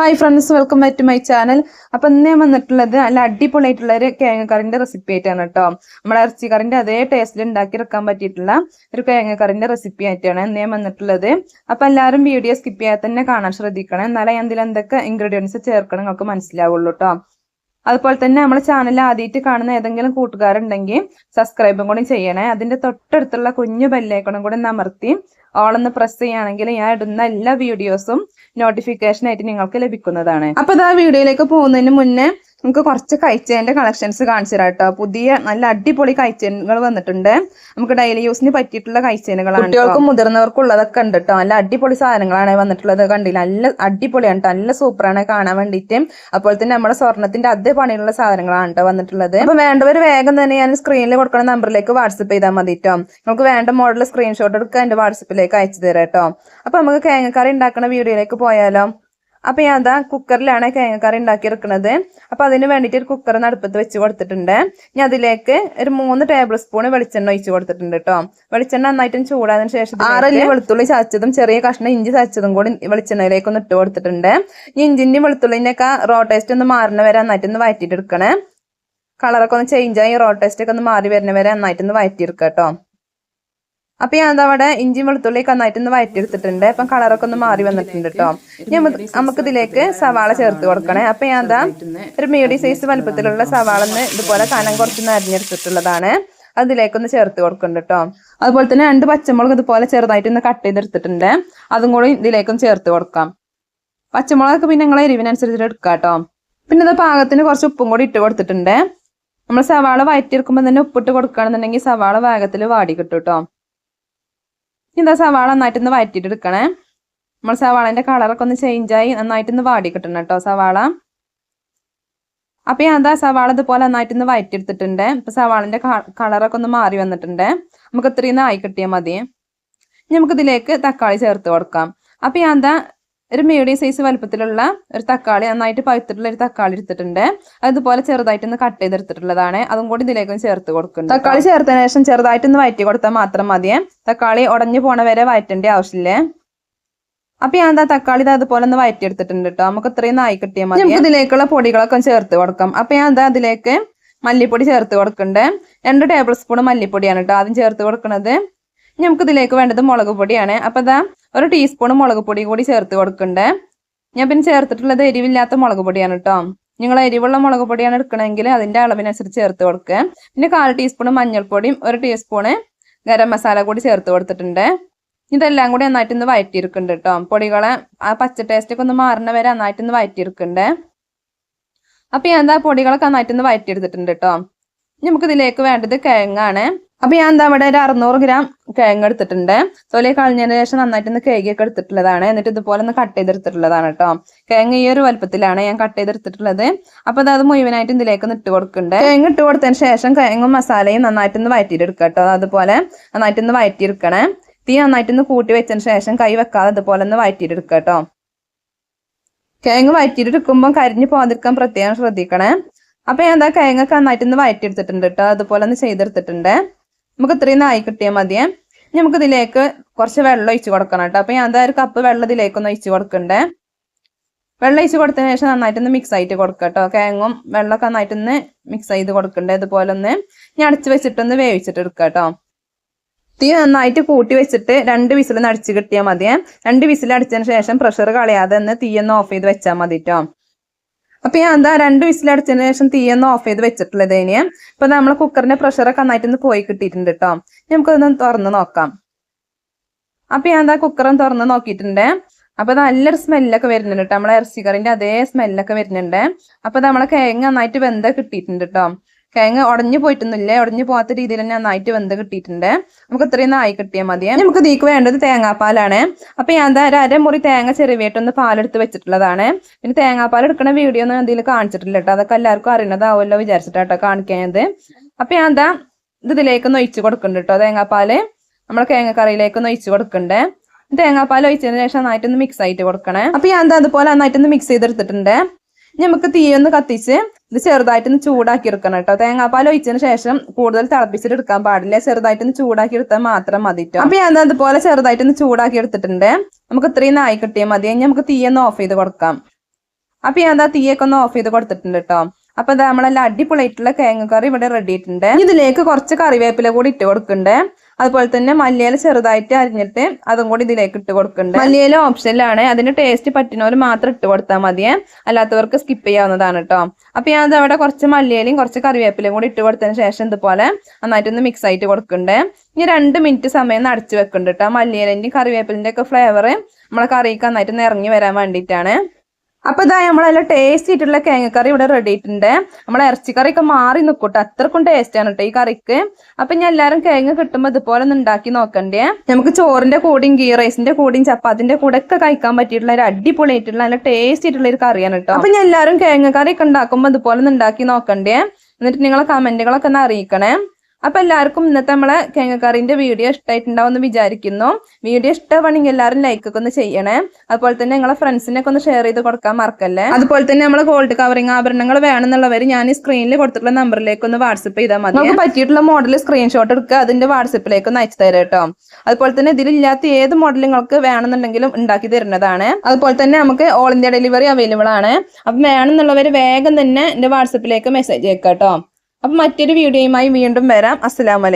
Hi friends welcome back to my channel അപ്പൊ ഇന്നേ വന്നിട്ടുള്ളത് നല്ല അടിപൊളിയായിട്ടുള്ള ഒരു കേങ്ങക്കറിന്റെ കറിന്റെ റെസിപ്പി ആയിട്ടാണ് കേട്ടോ നമ്മുടെ ഇറച്ചി കറിന്റെ അതേ ടേസ്റ്റിൽ ഉണ്ടാക്കി എടുക്കാൻ പറ്റിയിട്ടുള്ള ഒരു കേങ്ങക്കറിന്റെ കറിന്റെ റെസിപ്പി ആയിട്ടാണ് ഇന്നേ വന്നിട്ടുള്ളത്. അപ്പൊ എല്ലാവരും വീഡിയോ സ്കിപ്പ് ചെയ്യാതെ തന്നെ കാണാൻ ശ്രദ്ധിക്കണം. എന്നാലേ എന്തിലെന്തൊക്കെ എന്തൊക്കെ ഇൻഗ്രീഡിയൻസ് ചേർക്കണം നിങ്ങൾക്ക് മനസ്സിലാവുള്ളൂ കേട്ടോ അതുപോലെ തന്നെ നമ്മുടെ ചാനൽ ആദ്യമായിട്ട് കാണുന്ന ഏതെങ്കിലും കൂട്ടുകാരുണ്ടെങ്കിൽ സബ്സ്ക്രൈബും കൂടി ചെയ്യണേ. അതിന്റെ തൊട്ടടുത്തുള്ള കുഞ്ഞു ബെല്ലേക്കണം കൂടി അമർത്തി ഓളൊന്ന് പ്രസ് ചെയ്യുകയാണെങ്കിൽ ഞാൻ ഇടുന്ന എല്ലാ വീഡിയോസും നോട്ടിഫിക്കേഷൻ ആയിട്ട് നിങ്ങൾക്ക് ലഭിക്കുന്നതാണ്. അപ്പൊ ആ വീഡിയോയിലേക്ക് പോകുന്നതിന് മുന്നേ നമുക്ക് കുറച്ച് കൈച്ചേന്റെ കളക്ഷൻസ് കാണിച്ചു തരാം കേട്ടോ. പുതിയ നല്ല അടിപൊളി കൈച്ചേനുകൾ വന്നിട്ടുണ്ട്. നമുക്ക് ഡെയിലി യൂസിന് പറ്റിയിട്ടുള്ള കൈച്ചേനുകളാണ് കുട്ടികൾക്കും മുതിർന്നവർക്കും ഉള്ളതൊക്കെ ഉണ്ട് കേട്ടോ. നല്ല അടിപൊളി സാധനങ്ങളാണ് വന്നിട്ടുള്ളത് കണ്ടില്ല? നല്ല അടിപൊളിയാണ് കേട്ടോ. നല്ല സൂപ്പറാണ് കാണാൻ വേണ്ടിയിട്ട്. അപ്പോൾ തന്നെ നമ്മുടെ സ്വർണത്തിന്റെ അതേ പണിയുള്ള സാധനങ്ങളാണ് കേട്ടോ വന്നിട്ടുള്ളത്. അപ്പൊ വേണ്ടവർ വേഗം തന്നെ ഞാൻ സ്ക്രീനിൽ കൊടുക്കുന്ന നമ്പറിലേക്ക് വാട്സപ്പ് ചെയ്താൽ മതി കേട്ടോ. നമുക്ക് വേണ്ട മോഡൽ സ്ക്രീൻഷോട്ട് എടുക്കുക എന്റെ വാട്സപ്പിലേക്ക് അയച്ചു തരാം കേട്ടോ. അപ്പൊ നമുക്ക് കേങ്ങക്കറി ഉണ്ടാക്കുന്ന വീഡിയോയിലേക്ക് പോയാലോ? അപ്പൊ ഞാൻ അതാ കുക്കറിലാണ് കേങ്ങക്കറി ഉണ്ടാക്കി എടുക്കുന്നത് അപ്പൊ അതിന് വേണ്ടിയിട്ട് ഒരു കുക്കർ നടുപ്പത്ത് വെച്ച് കൊടുത്തിട്ടുണ്ട്. ഞാൻ അതിലേക്ക് ഒരു മൂന്ന് ടേബിൾ സ്പൂൺ വെളിച്ചെണ്ണ ഒഴിച്ച് കൊടുത്തിട്ടുണ്ട് കേട്ടോ വെളിച്ചെണ്ണ നന്നായിട്ടും ചൂടാതിന് ശേഷം ആറല്ലി വെളുത്തുള്ളി ചതച്ചതും ചെറിയ കഷ്ണം ഇഞ്ചി ചതച്ചതും കൂടി വെളിച്ചെണ്ണയിലേക്ക് ഒന്ന് ഇട്ട് കൊടുത്തിട്ടുണ്ട്. ഈ ഇഞ്ചിന്റെയും വെളുത്തുള്ളിന്റെയൊക്കെ റോ ടേസ്റ്റ് ഒന്ന് മാറുന്ന വരെ നന്നായിട്ടൊന്ന് വഴറ്റിയിട്ട് എടുക്കണേ കളറൊക്കെ ഒന്ന് ചേഞ്ച് ആയി റോ ടേസ്റ്റ് ഒക്കെ ഒന്ന് മാറി വരുന്ന വരെ നന്നായിട്ട് ഒന്ന് വഴറ്റിയെടുക്കുക കേട്ടോ അപ്പൊ ഞാൻ അവിടെ ഇഞ്ചി വെളുത്തുള്ളി നന്നായിട്ട് ഒന്ന് വഴറ്റിയെടുത്തിട്ടുണ്ട് അപ്പം കളറൊക്കെ ഒന്ന് മാറി വന്നിട്ടുണ്ട് കേട്ടോ നമുക്ക് ഇതിലേക്ക് സവാള ചേർത്ത് കൊടുക്കണേ. അപ്പൊ ഞാൻ എന്താ ഒരു മീഡിയം സൈസ് വലുപ്പത്തിലുള്ള സവാള ഇതുപോലെ കനം കുറച്ച് അരിഞ്ഞെടുത്തിട്ടുള്ളതാണ്. അതിലേക്കൊന്ന് ചേർത്ത് കൊടുക്കുന്നുണ്ട് കേട്ടോ അതുപോലെ തന്നെ രണ്ട് പച്ചമുളക് ഇതുപോലെ ചെറുതായിട്ട് ഒന്ന് കട്ട് ചെയ്തെടുത്തിട്ടുണ്ട്. അതും കൂടി ഇതിലേക്കൊന്ന് ചേർത്ത് കൊടുക്കാം. പച്ചമുളകൊക്കെ പിന്നെ നിങ്ങളെ എരിവിനനുസരിച്ചിട്ട് എടുക്കാം കേട്ടോ പിന്നെ ഇത് പാകത്തിന് കുറച്ച് ഉപ്പും കൂടി ഇട്ട് കൊടുത്തിട്ടുണ്ട്. നമ്മൾ സവാള വയറ്റിയെടുക്കുമ്പോൾ തന്നെ ഉപ്പിട്ട് കൊടുക്കുകയാണെന്നുണ്ടെങ്കിൽ സവാള വേഗത്തിൽ വാടി കിട്ടും കേട്ടോ ഇതാ സവാള നന്നായിട്ടൊന്ന് വഴറ്റിയിട്ട് എടുക്കണേ നമ്മൾ സവാളന്റെ കളറൊക്കെ ഒന്ന് ചേഞ്ചായി നന്നായിട്ടൊന്ന് വാടി കിട്ടണം കേട്ടോ സവാള. അപ്പൊ അതാ എന്താ സവാള ഇതുപോലെ നന്നായിട്ടൊന്ന് വഴറ്റിയെടുത്തിട്ടുണ്ട്. ഇപ്പൊ സവാളിന്റെ കളറൊക്കെ ഒന്ന് മാറി വന്നിട്ടുണ്ട്. നമുക്ക് ഇത്രയും ആയി കിട്ടിയാൽ മതി. നമുക്ക് ഇതിലേക്ക് തക്കാളി ചേർത്ത് കൊടുക്കാം. അപ്പൊ ഞാൻ എന്താ ഒരു മീഡിയം സൈസ് വലുപ്പത്തിലുള്ള ഒരു തക്കാളി നന്നായിട്ട് പഴുത്തിട്ടുള്ള ഒരു തക്കാളി എടുത്തിട്ടുണ്ട്. അതുപോലെ ചെറുതായിട്ടൊന്ന് കട്ട് ചെയ്തെടുത്തിട്ടുള്ളതാണ്. അതും കൂടി ഇതിലേക്ക് ചേർത്ത് കൊടുക്കുന്നുണ്ട് തക്കാളി ചേർത്തതിന് ശേഷം ചെറുതായിട്ടൊന്ന് വയറ്റി കൊടുത്താൽ മാത്രം മതിയെ തക്കാളി ഉടഞ്ഞു പോണ വരെ വയറ്റേണ്ട ആവശ്യമില്ല. അപ്പൊ ഞാൻ എന്താ തക്കാളി അതുപോലെ ഒന്ന് വയറ്റിയെടുത്തിട്ടുണ്ട് കേട്ടോ. നമുക്ക് ഇത്രയും നായി കിട്ടിയാൽ മതി. നമുക്ക് ഇതിലേക്കുള്ള പൊടികളൊക്കെ ചേർത്ത് കൊടുക്കാം. അപ്പൊ ഞാൻ എന്താ അതിലേക്ക് മല്ലിപ്പൊടി ചേർത്ത് കൊടുക്കണ്ടേ രണ്ട് ടേബിൾ സ്പൂൺ മല്ലിപ്പൊടിയാണ് കേട്ടോ ആദ്യം ചേർത്ത് കൊടുക്കുന്നത് നമുക്ക് ഇതിലേക്ക് വേണ്ടത് മുളക് പൊടിയാണ്. അപ്പൊ ഇതാ ഒരു ടീസ്പൂൺ മുളക് പൊടി കൂടി ചേർത്ത് കൊടുക്കണ്ടേ. ഞാൻ പിന്നെ ചേർത്തിട്ടുള്ളത് എരിവില്ലാത്ത മുളക് പൊടിയാണ് കേട്ടോ നിങ്ങൾ എരിവുള്ള മുളക് പൊടിയാണ് എടുക്കണമെങ്കിൽ അതിന്റെ അളവിനനുസരിച്ച് ചേർത്ത് കൊടുക്കുക പിന്നെ കാൽ ടീസ്പൂൺ മഞ്ഞൾപ്പൊടിയും ഒരു ടീസ്പൂണ് ഗരം മസാല കൂടി ചേർത്ത് കൊടുത്തിട്ടുണ്ട്. ഇതെല്ലാം കൂടി നന്നായിട്ട് ഒന്ന് വഴറ്റിയിരിക്കുന്നുണ്ട് കേട്ടോ പൊടികളെ ആ പച്ച ടേസ്റ്റ് ഒക്കെ ഒന്ന് മാറുന്ന വരെ നന്നായിട്ട് ഒന്ന് വഴറ്റിയിരിക്കുന്നുണ്ട് അപ്പൊ ഞാൻ എന്താ പൊടികളൊക്കെ നന്നായിട്ട് ഒന്ന് വഴറ്റിയെടുത്തിട്ടുണ്ട് കേട്ടോ നമുക്ക് ഇതിലേക്ക് വേണ്ടത് കിഴങ്ങാണ് അപ്പൊ ഞാൻ എന്താ ഇവിടെ ഒരു അറുന്നൂറ് ഗ്രാം കിഴങ്ങ് എടുത്തിട്ടുണ്ട്. തൊലി കളഞ്ഞതിന് ശേഷം നന്നായിട്ട് ഒന്ന് കേക്കൊക്കെ എടുത്തിട്ടുള്ളതാണ്. എന്നിട്ട് ഇതുപോലെ ഒന്ന് കട്ട് ചെയ്തെടുത്തിട്ടുള്ളതാണ് കേട്ടോ. കിഴങ്ങ് ഈ ഒരു വലുപ്പത്തിലാണ് ഞാൻ കട്ട് ചെയ്തെടുത്തിട്ടുള്ളത്. അപ്പൊ അത് മുഴുവനായിട്ട് ഇതിലേക്ക് ഒന്ന് ഇട്ട് കൊടുക്കുന്നുണ്ട്. കിഴങ്ങ് ഇട്ട് കൊടുത്തതിന് ശേഷം കിഴങ്ങും മസാലയും നന്നായിട്ട് ഒന്ന് വഴറ്റിയെടുക്കുക കേട്ടോ അതുപോലെ നന്നായിട്ട് ഒന്ന് വഴറ്റിയെടുക്കണേ തീ നന്നായിട്ട് ഒന്ന് കൂട്ടി വെച്ചതിന് ശേഷം കൈ വെക്കാതെ അതുപോലെ ഒന്ന് വഴറ്റിയെടുക്കുക കേട്ടോ. കിഴങ്ങ് വയറ്റിയിട്ടെടുക്കുമ്പോൾ കരിഞ്ഞു പോകാതിരിക്കാൻ പ്രത്യേകം ശ്രദ്ധിക്കണേ. അപ്പൊ ഞാൻ എന്താ കിഴങ്ങൊക്കെ നന്നായിട്ട് ഒന്ന് വഴറ്റിയെടുത്തിട്ടുണ്ട് കേട്ടോ. അതുപോലെ ഒന്ന് ചെയ്തെടുത്തിട്ടുണ്ട്. നമുക്ക് ഇത്രയും നായി കിട്ടിയാൽ മതിയേ. നമുക്ക് ഇതിലേക്ക് കുറച്ച് വെള്ളം ഒഴിച്ച് കൊടുക്കണം കേട്ടോ. അപ്പൊ ഞാൻ എന്താ ഒരു കപ്പ് വെള്ളം ഇതിലേക്കൊന്ന് ഒഴിച്ച് കൊടുക്കണ്ടേ. വെള്ളം ഒഴിച്ച് കൊടുത്തതിന് ശേഷം നന്നായിട്ടൊന്ന് മിക്സ് ആയിട്ട് കൊടുക്കുക കേട്ടോ. കേങ്ങും വെള്ളമൊക്കെ നന്നായിട്ടൊന്ന് മിക്സ് ചെയ്ത് കൊടുക്കണ്ടേ ഇതുപോലെ ഒന്ന് ഞാൻ അടച്ച് വെച്ചിട്ടൊന്ന് വേവിച്ചിട്ട് എടുക്കുക കേട്ടോ. തീ നന്നായിട്ട് കൂട്ടി വെച്ചിട്ട് രണ്ട് വിസിൽ അടിച്ച് കിട്ടിയാൽ മതിയേ. രണ്ട് വിസിൽ അടിച്ചതിന് ശേഷം പ്രഷർ കളയാതെ ഒന്ന് തീയൊന്ന് ഓഫ് ചെയ്ത് വെച്ചാൽ മതി കേട്ടോ. അപ്പൊ ഞാൻ എന്താ രണ്ട് വിസിലടിച്ചതിന് ശേഷം തീയൊന്ന് ഓഫ് ചെയ്ത് വെച്ചിട്ടുള്ളത് ഇനി. ഇപ്പൊ നമ്മളെ കുക്കറിന്റെ പ്രഷറൊക്കെ നന്നായിട്ടൊന്ന് പോയി കിട്ടിയിട്ടുണ്ട് കേട്ടോ നമുക്കതൊന്ന് തുറന്ന് നോക്കാം. അപ്പൊ ഞാൻ എന്താ കുക്കറും തുറന്ന് നോക്കിയിട്ടുണ്ട്. അപ്പൊ നല്ലൊരു സ്മെല്ലൊക്കെ വരുന്നുണ്ട് കേട്ടോ നമ്മളെ ഇറച്ചിക്കറിന്റെ അതേ സ്മെല്ലൊക്കെ വരുന്നുണ്ട്. അപ്പൊ നമ്മളെ കിഴങ്ങ് നന്നായിട്ട് വെന്ത കിട്ടിയിട്ടുണ്ട് കേട്ടോ കിഴങ്ങ് ഉടഞ്ഞു പോയിട്ടൊന്നുമില്ല. ഉടഞ്ഞു പോകാത്ത രീതിയിൽ തന്നെ നന്നായിട്ട് വെന്ത് കിട്ടിയിട്ടുണ്ട്. നമുക്ക് ഇത്രയും നായി കിട്ടിയാൽ മതി. നമുക്ക് ഇതിക്ക് വേണ്ടത് തേങ്ങാപ്പാലാണ്. അപ്പൊ ഞാൻ എന്താ ഒരു അരമുറി തേങ്ങ ചെറുവിയായിട്ടൊന്ന് പാലെടുത്ത് വെച്ചിട്ടുള്ളതാണ്. പിന്നെ തേങ്ങാപ്പാൽ എടുക്കുന്ന വീഡിയോ ഒന്നും എന്തെങ്കിലും കാണിച്ചിട്ടില്ല കേട്ടോ. അതൊക്കെ എല്ലാവർക്കും അറിയണതാവുമല്ലോ വിചാരിച്ചിട്ടാട്ടോ കാണിക്കുന്നത് അപ്പൊ ഞാൻ എന്താ ഇത് ഇതിലേക്കൊന്ന് ഒഴിച്ച് കൊടുക്കുന്നുണ്ട് കേട്ടോ. തേങ്ങാപ്പാൽ നമ്മളെ തേങ്ങക്കറിയിലേക്കൊന്ന് ഒഴിച്ച് കൊടുക്കണ്ടേ തേങ്ങാപ്പാൽ ഒഴിച്ചതിന് ശേഷം നന്നായിട്ടൊന്ന് മിക്സ് ആയിട്ട് കൊടുക്കണേ. അപ്പൊ ഞാൻ എന്താ അതുപോലെ നന്നായിട്ടൊന്ന് മിക്സ് ചെയ്തെടുത്തിട്ടുണ്ട്. നമുക്ക് തീയൊന്ന് കത്തിച്ച് ഇത് ചെറുതായിട്ടൊന്ന് ചൂടാക്കി എടുക്കണം കേട്ടോ. തേങ്ങാപ്പാൽ ഒഴിച്ചതിന് ശേഷം കൂടുതൽ തിളപ്പിച്ചിട്ട് എടുക്കാൻ പാടില്ല. ചെറുതായിട്ടൊന്ന് ചൂടാക്കി എടുത്താൽ മാത്രം മതി കേട്ടോ അപ്പൊ ഞാൻ അതുപോലെ ചെറുതായിട്ടൊന്ന് ചൂടാക്കി എടുത്തിട്ടുണ്ട് നമുക്ക് ഇത്രയും നായി കിട്ടിയാൽ മതി. ഇനി നമുക്ക് തീയൊന്ന് ഓഫ് ചെയ്ത് കൊടുക്കാം. അപ്പൊ ഞാൻ തീയൊക്കെ ഒന്ന് ഓഫ് ചെയ്ത് കൊടുത്തിട്ടുണ്ട് കേട്ടോ അപ്പൊ ഇതാ നമ്മളെല്ലാം അടിപൊളിയായിട്ടുള്ള കേങ്ങ കറി ഇവിടെ റെഡി ആയിട്ടുണ്ട് ഇതിലേക്ക് കുറച്ച് കറിവേപ്പില കൂടി ഇട്ട് കൊടുക്കണ്ടേ. അതുപോലെ തന്നെ മല്ലിയില ചെറുതായിട്ട് അരിഞ്ഞിട്ട് അതും കൂടി ഇതിലേക്ക് ഇട്ട് കൊടുക്കണ്ടേ. മല്ലിയില ഓപ്ഷനിലാണ് അതിന്റെ ടേസ്റ്റ് പറ്റുന്നവർ മാത്രം ഇട്ട് കൊടുത്താൽ മതിയേ. അല്ലാത്തവർക്ക് സ്കിപ്പ് ചെയ്യാവുന്നതാണ് കേട്ടോ അപ്പൊ ഞാൻ അവിടെ കുറച്ച് മല്ലിയിലയും കുറച്ച് കറിവേപ്പിലയും കൂടി ഇട്ട് കൊടുത്തതിന് ശേഷം ഇതുപോലെ നന്നായിട്ടൊന്ന് മിക്സ് ആയിട്ട് കൊടുക്കണ്ടേ. ഇനി രണ്ട് മിനിറ്റ് സമയം അടച്ചു വെക്കുന്നുണ്ട് കേട്ടോ മല്ലിയിലന്റെയും കറിവേപ്പിലിന്റെ ഒക്കെ ഫ്ലേവർ നമ്മളെ കറിക്ക് നന്നായിട്ട് ഇറങ്ങി വരാൻ വേണ്ടിയിട്ടാണ്. അപ്പൊ ഇതാ നമ്മളെല്ലാം ടേസ്റ്റ് ആയിട്ടുള്ള കേങ്ങക്കറി ഇവിടെ റെഡി ആയിട്ടുണ്ട്. നമ്മളെ ഇറച്ചിക്കറി ഒക്കെ മാറി നിൽക്കൂട്ടോ. അത്രക്കും ടേസ്റ്റ് ആണ് കേട്ടോ ഈ കറിക്ക്. അപ്പൊ ഞാൻ എല്ലാരും കേങ്ങ കിട്ടുമ്പോൾ ഇതുപോലെ ഒന്ന് ഉണ്ടാക്കി നോക്കണ്ടേ. നമുക്ക് ചോറിന്റെ കൂടിയും ഗീ റൈസിന്റെ കൂടിയും ചപ്പാത്തിന്റെ കൂടെ ഒക്കെ കഴിക്കാൻ പറ്റിയിട്ടുള്ള ഒരു അടിപൊളി ആയിട്ടുള്ള നല്ല ടേസ്റ്റ് ആയിട്ടുള്ള ഒരു കറിയാണ് കേട്ടോ അപ്പൊ ഞാൻ എല്ലാരും കേങ്ങ കറി ഒക്കെ ഉണ്ടാക്കുമ്പോൾ ഇതുപോലെ ഒന്ന് ഉണ്ടാക്കി നോക്കണ്ടേ. എന്നിട്ട് നിങ്ങളെ കമന്റുകളൊക്കെ ഒന്ന് അറിയിക്കണേ. അപ്പൊ എല്ലാവർക്കും ഇന്നത്തെ നമ്മളെ കേങ്ങക്കറിന്റെ വീഡിയോ ഇഷ്ടമായിട്ടുണ്ടാവും എന്ന് വിചാരിക്കുന്നു. വീഡിയോ ഇഷ്ടമാണെങ്കിൽ എല്ലാവരും ലൈക്ക് ഒക്കെ ഒന്ന് ചെയ്യണേ. അതുപോലെ തന്നെ നിങ്ങളെ ഫ്രണ്ട്സിനൊക്കെ ഒന്ന് ഷെയർ ചെയ്ത് കൊടുക്കാൻ മറക്കല്ലേ. അതുപോലെ തന്നെ നമ്മളെ ഗോൾഡ് കവറിംഗ് ആഭരണങ്ങൾ വേണമെന്നുള്ളവർ ഞാൻ ഈ സ്ക്രീനിൽ കൊടുത്തിട്ടുള്ള നമ്പറിലേക്ക് ഒന്ന് വാട്സപ്പ് ചെയ്താൽ മതി. നമുക്ക് പറ്റിയിട്ടുള്ള മോഡൽ സ്ക്രീൻഷോട്ട് എടുക്കുക. അതിന്റെ വാട്സപ്പിലേക്ക് ഒന്ന് അയച്ചു തരാം കേട്ടോ. അതുപോലെ തന്നെ ഇതിലില്ലാത്ത ഏത് മോഡൽ നിങ്ങൾക്ക് വേണമെന്നുണ്ടെങ്കിലും ഉണ്ടാക്കി തരുന്നതാണ്. അതുപോലെ തന്നെ നമുക്ക് ഓൾ ഇന്ത്യ ഡെലിവറി അവൈലബിൾ ആണ്. അപ്പം വേണമെന്നുള്ളവർ വേഗം തന്നെ എന്റെ വാട്സപ്പിലേക്ക് മെസ്സേജ് അയക്കാം കേട്ടോ. അപ്പൊ മറ്റൊരു വീഡിയോയുമായി വീണ്ടും വരാം. അസ്സലാമലൈക്കും